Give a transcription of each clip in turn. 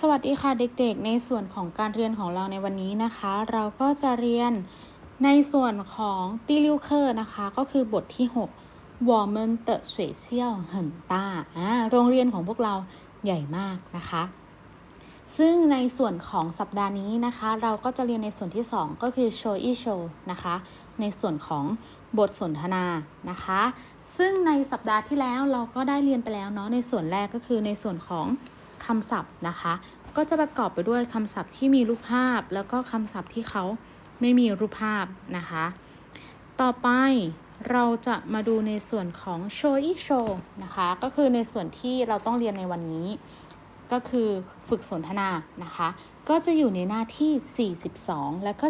สวัสดีค่ะเด็กๆ ในส่วนของการเรียนของเราในวันนี้นะคะ เราก็จะเรียนในส่วนของตีลิวเคอร์นะคะ ก็คือบทที่6วอร์เมนเตอร์สวยเซียวเหินต้าอ่าโรงเรียนของพวกเราใหญ่มากนะคะ ซึ่งในส่วนของสัปดาห์นี้นะคะ เราก็จะเรียนในส่วนที่ 2 ก็คือโชอีโชนะคะ ในส่วนของบทสนทนานะคะ ซึ่งในสัปดาห์ที่แล้วเราก็ได้เรียนไปแล้วเนาะในส่วนแรกก็คือในส่วนของคำศัพท์นะคะ ก็จะประกอบไปด้วยคำศัพท์ที่มีรูปภาพ แล้วก็คำศัพท์ที่เขาไม่มีรูปภาพนะคะ ต่อไปเราจะมาดูในส่วนของโชอีโชนะคะ ก็คือในส่วนที่เราต้องเรียนในวันนี้ ก็คือฝึกสนทนานะคะ ก็จะอยู่ในหน้าที่ 42 และก็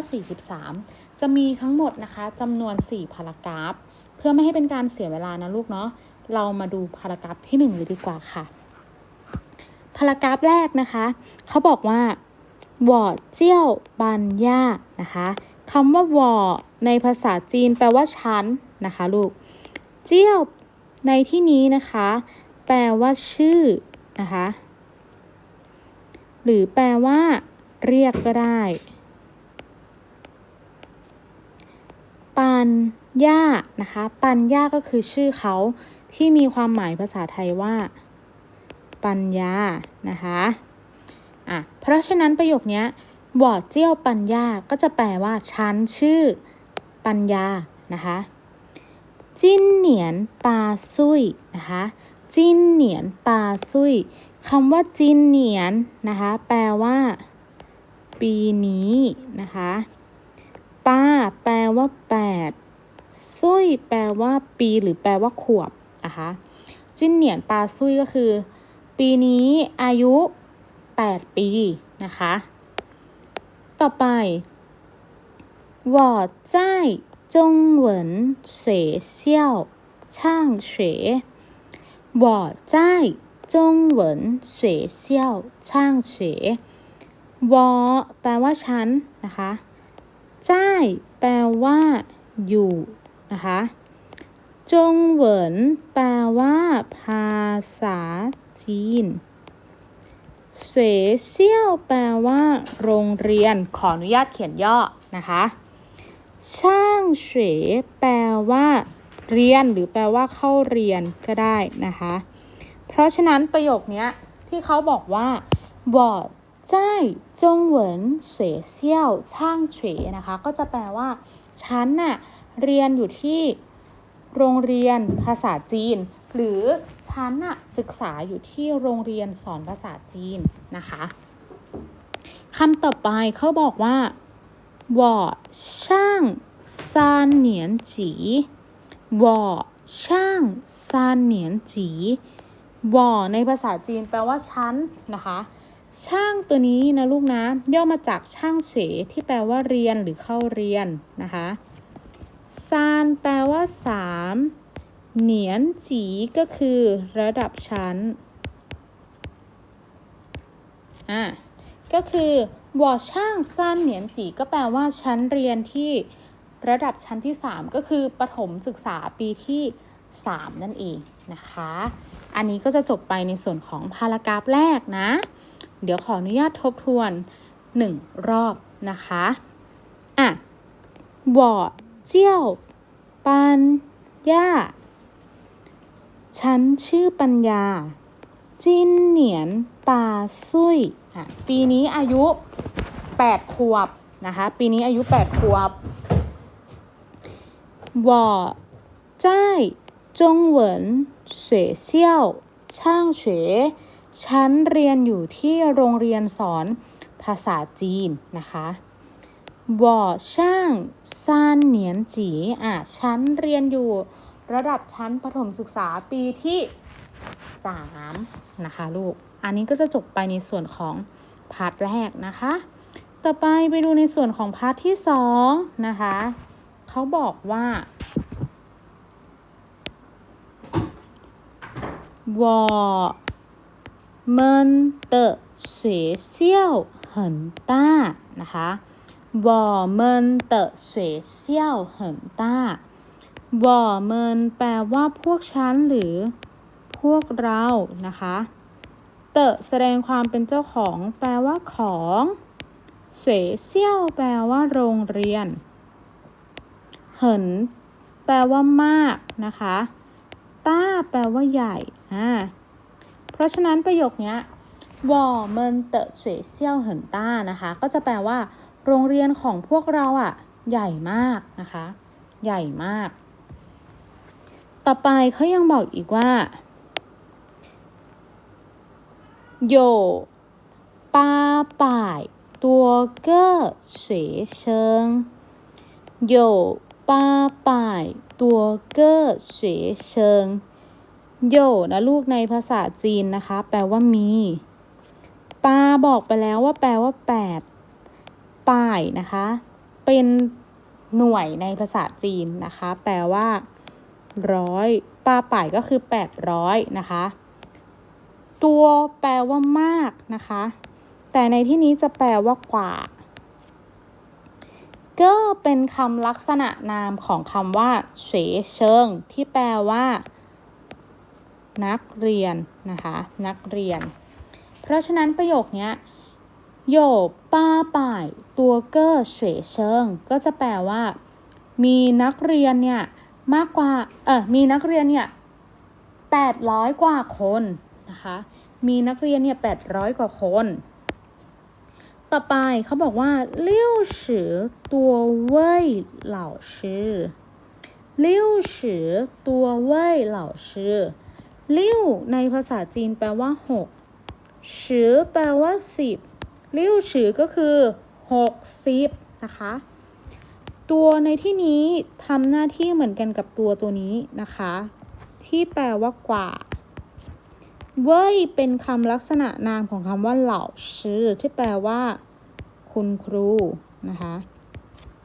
43 จะมีทั้งหมดนะคะจำนวน 4 พารากราฟ เพื่อไม่ให้เป็นการเสียเวลานะลูกเนาะ เรามาดูพารากราฟที่ 1 เลยดีกว่าค่ะ พารากราฟแรกนะคะเขาบอกว่าวอเจี้ยวบันย่านะคะคำว่าวอในภาษาจีนแปลว่าชั้นนะคะลูก เจี้ยวในที่นี้นะคะ แปลว่าชื่อนะคะ หรือแปลว่า เรียกก็ได้ ปันย่านะคะ ปันย่าก็คือชื่อเขาที่มีความหมายภาษาไทยว่า ปัญญานะคะอะเพราะฉะนั้นประโยคนี้วอดเจี้ยวปัญญาก็จะแปลว่าฉันชื่อปัญญานะคะจิ้นเหนียนปาซุยนะคะจิ้นเหนียนปาซุยคำว่าจินเหนียนนะคะแปลว่า ปีนี้นะคะป้าแปลว่าแปดซุยแปลว่าปีหรือแปลว่าขวบนะคะจินเหนียนปาซุยก็คือ ปีนี้อายุ 8 ปีนะคะ ต่อไป我在中文学校上学我在จงเหวินเสวยเซี่ยวช่างเสวยวอแปลว่าฉันนะคะจ้ายแปลว่า อยู่นะคะจงเหวินแปลว่า ภาษา จีนเสวยเซี่ยวแปลว่า โรงเรียนขออนุญาตเขียนย่อนะคะช่างเสวยแปลว่า เรียนหรือแปลว่าเข้าเรียนก็ได้นะคะ เพราะฉะนั้นประโยคนี้ที่เขาบอกว่าบอดใจจงเหวินเสวยเซี่ยวช่างเสวยนะคะ ก็จะแปลว่าฉันน่ะเรียนอยู่ที่โรงเรียนภาษาจีน หรือฉันอะศึกษาอยู่ที่โรงเรียนสอนภาษาจีนนะคะคำต่อไปเขาบอกว่าว่าช่างซานเหนียนจีวอาช่างซานเหนียนจีว่าในภาษาจีนแปลว่าชั้นนะคะช่างตัวนี้นะลูกนะย่อมาจากช่างเฉที่แปลว่าเรียนหรือเข้าเรียนนะคะซานแปลว่าสาม เหนียนจีก็คือระดับชั้น อะ ก็คือวอช่างซานเหนียนจีก็แปลว่าชั้นเรียนที่ระดับชั้นที่ 3 ก็คือประถมศึกษาปีที่ 3 นั่นเองนะคะ อันนี้ก็จะจบไปในส่วนของพารากราฟแรกนะ เดี๋ยวขออนุญาตทบทวนหนึ่งรอบนะคะ อะวอเจี้ยวปัญญา ฉันชื่อปัญญา จินเหนียนปาซุยอะปีนี้อายุ8ขวบนะคะ ปีนี้อายุ8ขวบวอจ้ายจงเหวินเสวยเซี่ยว ช่างเฉวฉันเรียนอยู่ที่โรงเรียนสอนภาษาจีนนะคะวอช่างซานเหนียนจีอะฉันเรียนอยู่ ระดับชั้นประถมศึกษาปีที่ 3 นะคะลูก อันนี้ก็จะจบไปในส่วนของพาร์ทแรกนะคะ ต่อไปไปดูในส่วนของพาร์ทที่ 2 นะคะ เขาบอกว่า我们的学校很大นะคะ我们的学校很大 ว่อเมินแปลว่าพวกฉันหรือพวกเรานะคะ เตะแสดงความเป็นเจ้าของ แปลว่าของเสวเซี่ยวแปลว่าโรงเรียน เหิน แปลว่ามากนะคะ ต้า แปลว่าใหญ่ อ่า เพราะฉะนั้นประโยคนี้วอเมินเตะเสวเซี่ยวเหินต้านะคะ ก็จะแปลว่า โรงเรียนของพวกเราอะ่ะ ใหญ่มากนะคะ ใหญ่มาก ต่อไปเขายังบอกอีกว่าโย八百多个学生有八百多个学生โยนะลูกในภาษาจีนนะคะ แปลว่ามีปาบอกไปแล้วว่าแปลว่าแปดป่ายนะคะ เป็นหน่วยในภาษาจีนนะคะ แปลว่า ร้อยปลาป่ายก็คือแปดร้อยนะคะ ตัวแปลว่ามากนะคะ แต่ในที่นี้จะแปลว่ากว่าก็เป็นคำลักษณะนามของคำว่าเฉยเชิง ที่แปลว่า นักเรียนนะคะ นักเรียน เพราะฉะนั้นประโยคนี้โยป้าป่าย ตัวเกอร์เฉยเชิง ก็จะแปลว่า มีนักเรียนเนี่ย มากกว่า เออมีนักเรียนเนี่ยแปดร้อยกว่าคนนะคะ มีนักเรียนเนี่ยแปดร้อยกว่าคน ต่อไปเขาบอกว่าเลี้ยวสือตัวเว่ยเหล่าชื่อเลี้ยวสือตัวเว่ยเหล่าชื่อเลี้ยวในภาษาจีนแปลว่าหกสือแปลว่าสิบเลี้ยวสือก็คือหกสิบนะคะ ตัวในที่นี้ทำหน้าที่เหมือนกันกับตัวตัวนี้นะคะ ที่แปลว่ากว่าเว่ยเป็นคำลักษณะนามของคำว่าเหล่าชื่อที่แปลว่า คุณครูนะคะ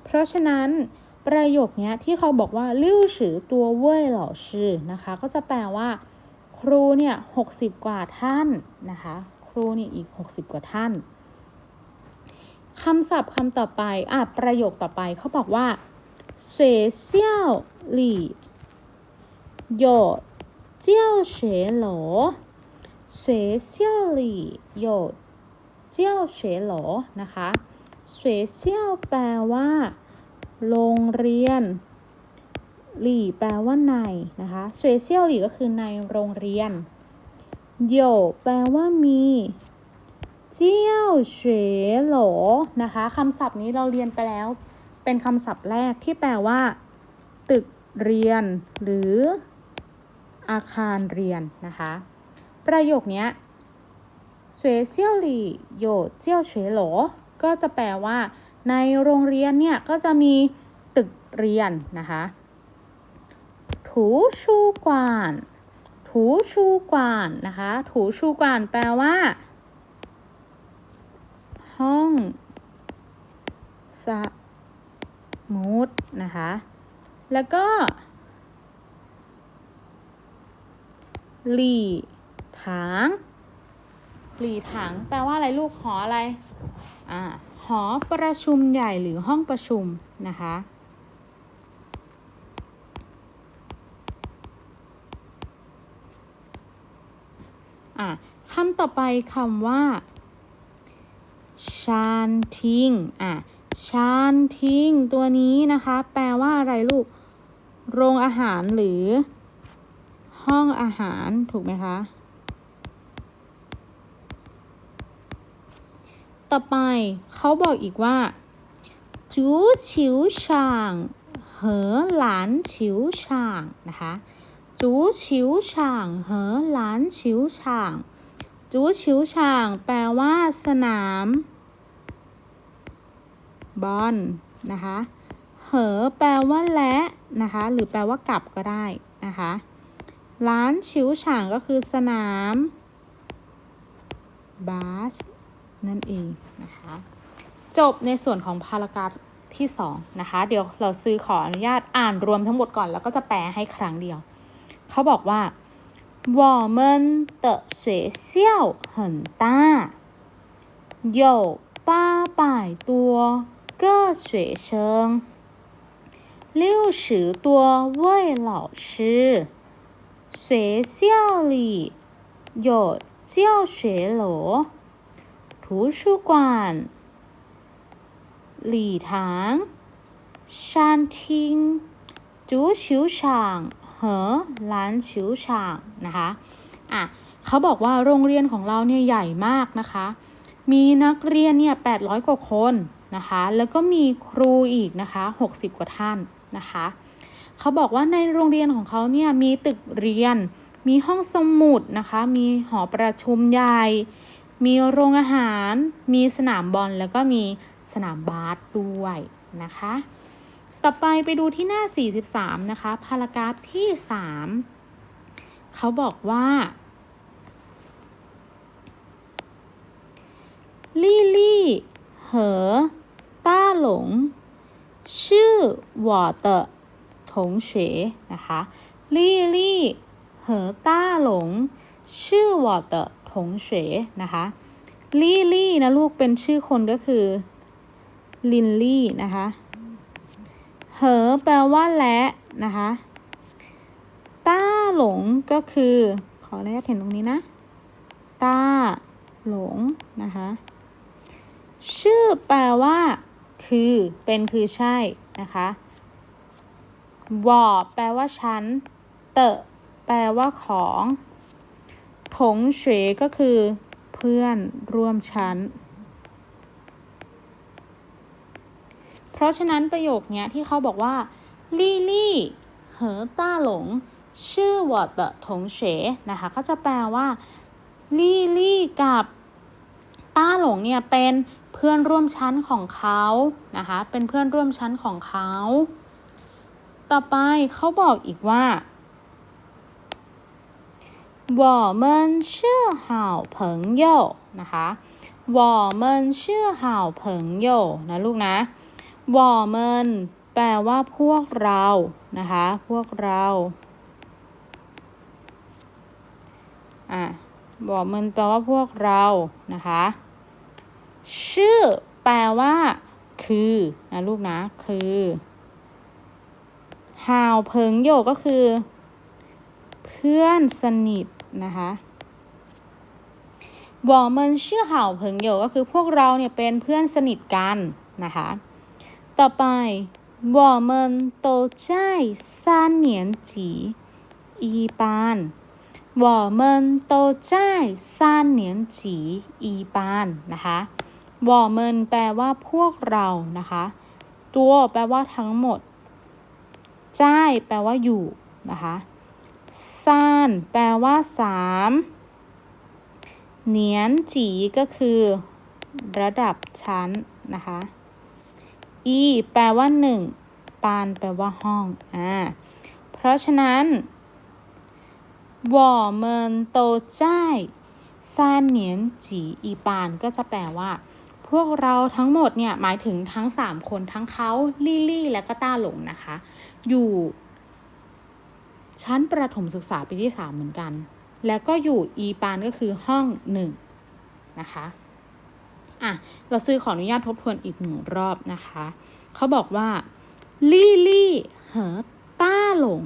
เพราะฉะนั้นประโยคนี้ที่เขาบอกว่าลิ้วชือตัวเว่ยเหล่าชื่อนะคะ ก็จะแปลว่า ครูเนี่ยหกสิบกว่าท่านนะคะ ครูนี่อีกหกสิบกว่าท่าน คำศัพท์คำต่อไปอ่ะประโยคต่อไปเขาบอกว่า学校里有教学楼学校里有教学楼นะคะ学校แปลว่า โรงเรียน หลี่แปลว่าในนะคะเฉยเซี่ยวหลี่ก็คือในโรงเรียนโยแปลว่ามี เจียวเฉวหลอนะคะคำศัพท์นี้เราเรียนไปแล้ว เป็นคำศัพท์แรกที่แปลว่า ตึกเรียน หรืออาคารเรียนนะคะ ประโยคนี้เสวยเซียวหลี่โยเจียวเฉวหลอก็จะแปลว่า ในโรงเรียนเนี่ย ก็จะมีตึกเรียนนะคะถูชูกวานถูชูกวานนะคะถูชูกวานแปลว่า ห้องสมุดนะคะ แล้วก็หลี่ถางหลี่ถางแปลว่าอะไรลูกหออะไร อ่า หอประชุมใหญ่หรือห้องประชุมนะคะ อะคำต่อไปคำว่า ชานทิงอะชานทิงตัวนี้นะคะ แปลว่าอะไรลูก โรงอาหารหรือ ห้องอาหารถูกไหมคะ ต่อไปเขาบอกอีกว่าจูฉิวช่างเหอหลานฉิวช่างนะคะจูฉิวช่างเหอหลานฉิวช่างจูฉิวช่างแปลว่าสนาม บอลนะคะ เหอ แปลว่าและนะคะ หรือแปลว่ากับก็ได้นะคะล้านชิวฉางก็คือสนาม บาส นั่นเองนะคะ จบในส่วนของพารากราฟที่2นะคะ เดี๋ยวเราซื้อขออนุญาตอ่านรวมทั้งหมดก่อน แล้วก็จะแปลให้ครั้งเดียว เขาบอกว่า我们的学校很大有八百多 个学生六十多位老师学校里 有教学楼、图书馆、礼堂、餐厅、足球场和篮球场นะคะอ่ะเขาบอกว่าโรงเรียนของเราเนี่ยใหญ่มากนะคะ มีนักเรียนเนี่ย800 กว่าคน นะคะ แล้วก็มีครูอีกนะคะ 60 กว่าท่านนะคะ เขาบอกว่าในโรงเรียนของเขาเนี่ยมีตึกเรียน มีห้องสมุดนะคะ มีหอประชุมใหญ่ มีโรงอาหาร มีสนามบอล แล้วก็มีสนามบาสด้วยนะคะ ต่อไปไปดูที่หน้า 43 นะคะ พารากราฟที่ 3 เขาบอกว่าลี่ลี่ เหอ ต้าหลง ชื่อ我的同学นะคะลี่ลี่เหอต้าหลง ชื่อ我的同学นะคะลี่ลี่นะลูกเป็นชื่อคนก็คือ ลินลี่นะคะ เหอแปลว่าและนะคะ ต้าหลงก็คือ ขออนุญาตเห็นตรงนี้นะ ต้าหลงนะคะ ชื่อแปลว่า คือเป็นคือใช่นะคะวอแปลว่าชั้น เตะแปลว่าของผงเฉยก็คือ เพื่อนร่วมชั้น เพราะฉะนั้นประโยคเนี้ยที่เขาบอกว่า ลี่ลี่เหอต้าหลง ชื่อวอเตะงเฉนะคะ ก็จะแปลว่า ลี่ลี่กับต้าหลงเนี่ยเป็น เพื่อนร่วมชั้นของเขานะคะ เป็นเพื่อนร่วมชั้นของเขา ต่อไปเขาบอกอีกว่า我们是好朋友นะคะ我们是好朋友นะลูกนะ我们แปลว่าพวกเรานะคะ พวกเราอ่ะ我们แปลว่าพวกเรานะคะ ชื่อ แปลว่า คือนะลูกนะ คือฮาวเพิงโยก็คือ เพื่อนสนิทนะคะวอเมินชื่อเห่าเพิงโยก็คือพวกเราเนี่ยเป็นเพื่อนสนิทกันนะคะ ต่อไปวอเมินโตใจซานเหนียนจีอีปานวอเมินโตใจซานเหนียนจีอีปานนะคะ วอเมินแปลว่าพวกเรานะคะ ตัวแปลว่าทั้งหมดจ้ายแปลว่าอยู่นะคะซ่าน แปลว่าสามเหนียนจีก็คือ ระดับชั้นนะคะ อีแปลว่าหนึ่งปานแปลว่าห้อง อ่า เพราะฉะนั้นวอเมินโตจ้ายซ่านเหนียนจีอีปานก็จะแปลว่า พวกเราทั้งหมดเนี่ยหมายถึงทั้ง 3 คนทั้งเขาลี่ลี่ และก็ต้าหลงนะคะ อยู่ ชั้นประถมศึกษาปีที่ 3 เหมือนกัน แล้วก็อยู่อีปานก็คือห้อง 1 นะคะอะเราซื้อขออนุญาตทบทวนอีกหนึ่งรอบนะคะ เขาบอกว่าลี่ลี่เหอต้าหลง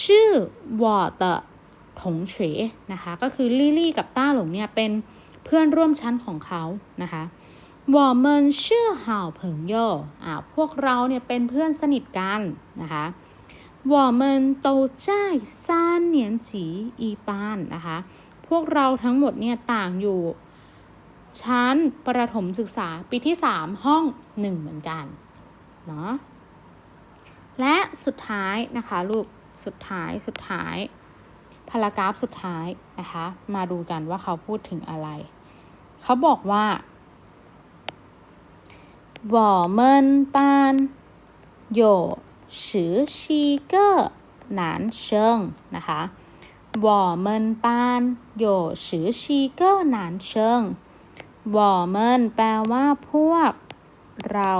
ชื่อวอเตถงเฉนะคะ ก็คือลี่ลี่กับต้าหลงเนี่ยเป็นเพื่อนร่วมชั้นของเขานะคะ วอเมินชื่อห่าวเผิงโย่อ่าพวกเราเนี่ยเป็นเพื่อนสนิทกันนะคะวอเมินโตจ้ยซานเหนียนจีอีปานนะคะ พวกเราทั้งหมดเนี่ยต่างอยู่ ชั้นประถมศึกษาปีที่ 3 ห้อง 1 เหมือนกันเนาะและสุดท้ายนะคะลูกสุดท้ายสุดท้ายพารากราฟสุดท้ายนะคะ มาดูกันว่าเขาพูดถึงอะไร เขาบอกว่า 我们班有十七个男生นะคะ我们班有十七个男生我们แปลว่าพวกเรา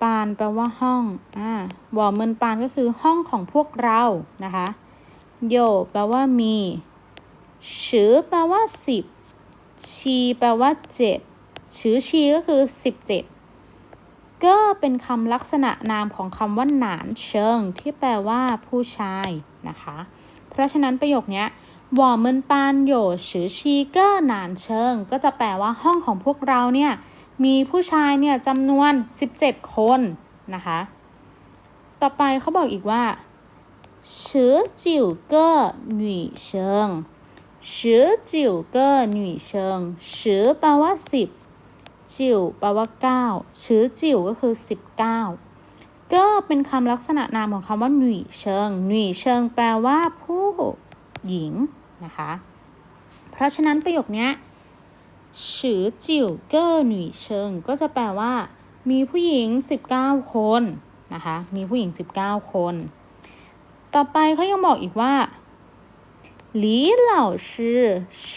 ปานแปลว่าห้อง อ่าวอเมินปานก็คือห้องของพวกเรานะคะ โยแปลว่ามีชือแปลว่าสิบ ชีแปลว่าเจ็ด ชื้อชีก็คือ 17 ก็เป็นคำลักษณะนามของคำว่าหนานเชิง ที่แปลว่าผู้ชายนะคะ เพราะฉะนั้นประโยคนี้ว่เมินปานโยชือชีเกอร์หนานเชิง ก็จะแปลว่าห้องของพวกเราเนี่ยมีผู้ชายเนี่ยจำนวน 17 คนนะคะ ต่อไปเขาบอกอีกว่าชือจิ๋วเกอร์หนุ่ยเชิงชือจิ๋วเกอร์หนุ่ยเชิงชือแปลว่าสิบ จิ๋วแปลว่าเก้าชือจิ๋วก็คือสิบเก้าก็เป็นคำลักษณะนามของคำว่าหนุ่ยเชิงหนุ่ยเชิงแปลว่าผู้หญิงนะคะ เพราะฉะนั้นประโยคเนี้ยชือจิ๋วเก้อหนุ่ยเชิงก็จะแปลว่า มีผู้หญิง 19 คนนะคะ มีผู้หญิง 19 คน ต่อไปเขายังบอกอีกว่า李老师是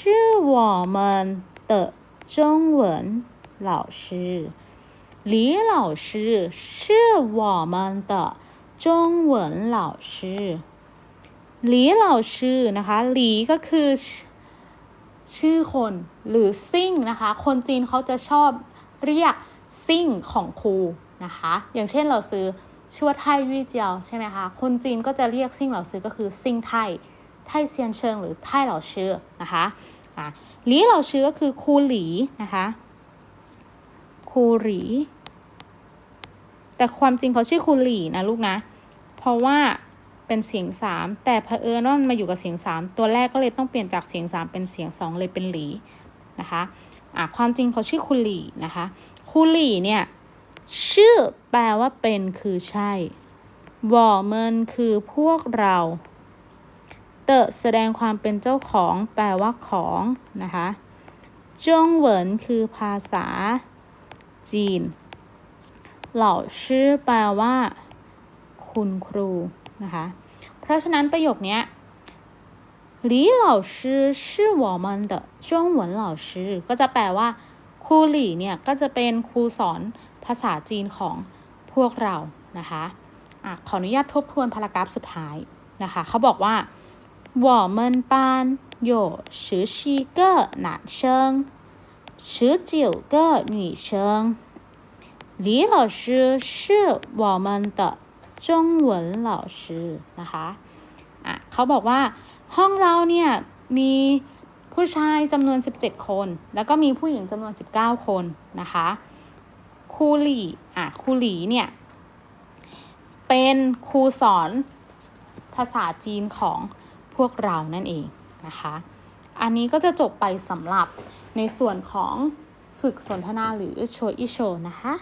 我们的中文 老师李老师是我们的中文老师李老师นะคะหลีก็คือชื่อคนหรือซิ่งนะคะ คนจีนเขาจะชอบเรียกซิ่งของครูนะคะ อย่างเช่นเราซื้อชื่อว่าไทวี่เจียวใช่ไหมคะ คนจีนก็จะเรียกซิ่งเหล่าซื้อก็คือซิ่งไทย ไทเซียนเชิงหรือไทเหล่าชื่อนะคะอ่ะหลีเหล่าชื่อก็คือครูหลีนะคะ ครูหลี แต่ความจริงเขาชื่อครูหลีนะลูกนะ เพราะว่าเป็นเสียงสามแต่เผอิญว่ามันมาอยู่กับเสียงสามตัวแรกก็เลยต้องเปลี่ยนจากเสียงสามเป็นเสียงสองเลยเป็นหลีนะคะอะความจริงเขาชื่อครูหลีนะคะครูหลีเนี่ยชื่อแปลว่าเป็นคือใช่วอเมินคือพวกเราเตะแสดงความเป็นเจ้าของแปลว่าของนะคะจงเหวินคือภาษา จีน เหล่าชื่อแปลว่า คุณครูนะคะ เพราะฉะนั้นประโยคนี้李老师是我们的中文老师ก็จะแปลว่า ครูหลี่เนี่ยก็จะเป็นครูสอนภาษาจีนของพวกเรานะคะอะขออนุญาตทบทวนพารากราฟสุดท้ายนะคะ เขาบอกว่า我们班有十七个男生 十九个女生李老师是我们的中文老师นะคะอ่ะเขาบอกว่าห้องเราเนี่ยมีผู้ชายจำนวน 17 คน แล้วก็มีผู้หญิงจำนวน 19 คนนะคะครูหลี่อ่ะครูหลีเนี่ย เป็นครูสอนภาษาจีนของพวกเรานั่นเองนะคะ อันนี้ก็จะจบไปสำหรับในส่วนของฝึกสนทนาหรือโชอิโชนะคะ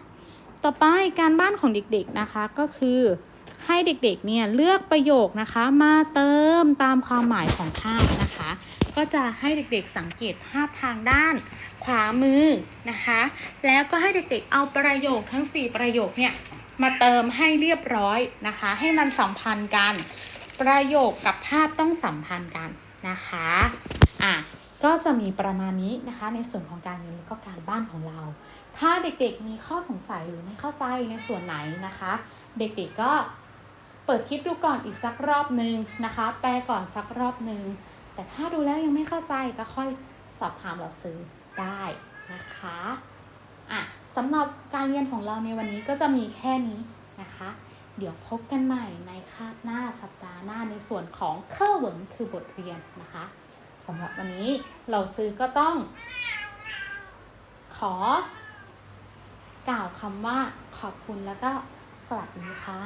ต่อไปการบ้านของเด็กๆนะคะก็คือให้เด็กๆเนี่ยเลือกประโยคนะคะมาเติมตามความหมายของภาพนะคะ ก็จะให้เด็กๆสังเกตภาพทางด้านขวามือนะคะ แล้วก็ให้เด็กๆเอาประโยคทั้ง 4 ประโยคเนี่ยมาเติมให้เรียบร้อยนะคะ ให้มันสัมพันธ์กัน ประโยคกับภาพต้องสัมพันธ์กันนะคะ อะก็จะมีประมาณนี้นะคะในส่วนของการเรียนแล้วก็การบ้านของเรา ถ้าเด็กๆมีข้อสงสัยหรือไม่เข้าใจในส่วนไหนนะคะ เด็กๆก็เปิดคลิปดูก่อนอีกสักรอบนึงนะคะ แปลก่อนสักรอบนึง แต่ถ้าดูแล้วยังไม่เข้าใจก็ค่อยสอบถามเราซื้อได้นะคะอะสำหรับการเรียนของเราในวันนี้ก็จะมีแค่นี้นะคะ เดี๋ยวพบกันใหม่ในคาบหน้าสัปดาห์หน้าในส่วนของเคอร์เหวินคือ บทเรียนนะคะ สำหรับวันนี้เราซื้อก็ต้อง ขอ กล่าวคำว่าขอบคุณแล้วก็สวัสดีค่ะ